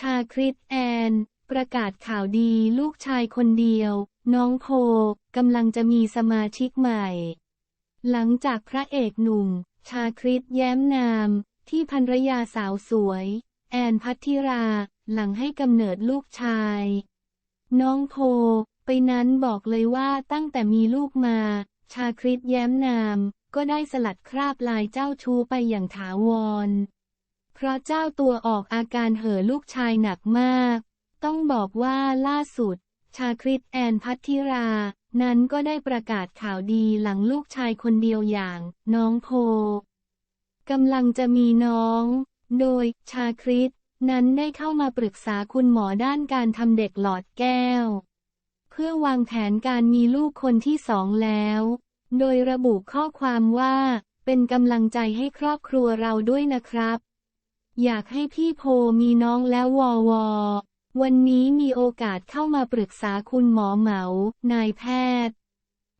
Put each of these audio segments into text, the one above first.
ชาคริตแอน ประกาศข่าวดีลูกชายคนเดียว น้องโพกำลังจะมีสมาชิกใหม่ หลังจากพระเอกหนุ่ม ชาคริตแย้มนาม ที่ภรรยาสาวสวย แอนพัทธิรา หลังให้กำเนิดลูกชาย น้องโพไปนั้นบอกเลยว่าตั้งแต่มีลูกมา ชาคริตแย้มนาม ก็ได้สลัดคราบลายเจ้าชู้ไปอย่างถาวร เพราะเจ้าตัวออกอาการเห่อลูกชายหนักมาก ต้องบอกว่าล่าสุด ชาคริตแอนพัทธิรา นั้นก็ได้ประกาศข่าวดีหลังลูกชายคนเดียวอย่าง น้องโพกำลังจะมีน้อง โดยชาคริตนั้นได้เข้ามาปรึกษาคุณหมอด้านการทำเด็กหลอดแก้ว เพื่อวางแผนการมีลูกคนที่สองแล้ว โดยระบุข้อความว่า เป็นกำลังใจให้ครอบครัวเราด้วยนะครับ อยากให้พี่โพมีน้องแล้ววอวอวันนี้มีโอกาสเข้ามาปรึกษาคุณหมอเหมา นายแพทย์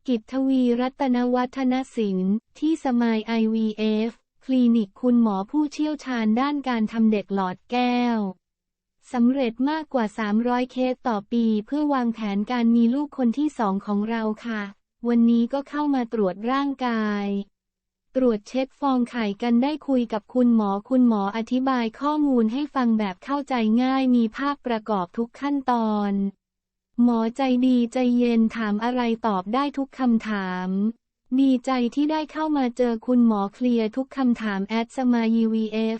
กิตทวีรัตนวัฒนศิลป์ที่สมาย IVF คลินิกคุณหมอผู้เชี่ยวชาญด้านการทำเด็กหลอดแก้วสำเร็จมากกว่า 300 เคสต่อปีเพื่อวางแผนการมีลูกคนที่สองของเราค่ะ วันนี้ก็เข้ามาตรวจร่างกาย ตรวจเช็คฟองไข่กันได้คุยกับคุณหมอคุณหมออธิบายข้อมูลให้ฟังแบบเข้าใจง่ายมีภาพประกอบทุกขั้นตอน หมอใจดีใจเย็นถามอะไรตอบได้ทุกคำถาม ดีใจที่ได้เข้ามาเจอคุณหมอเคลียร์ทุกคำถามแอดสมา UVF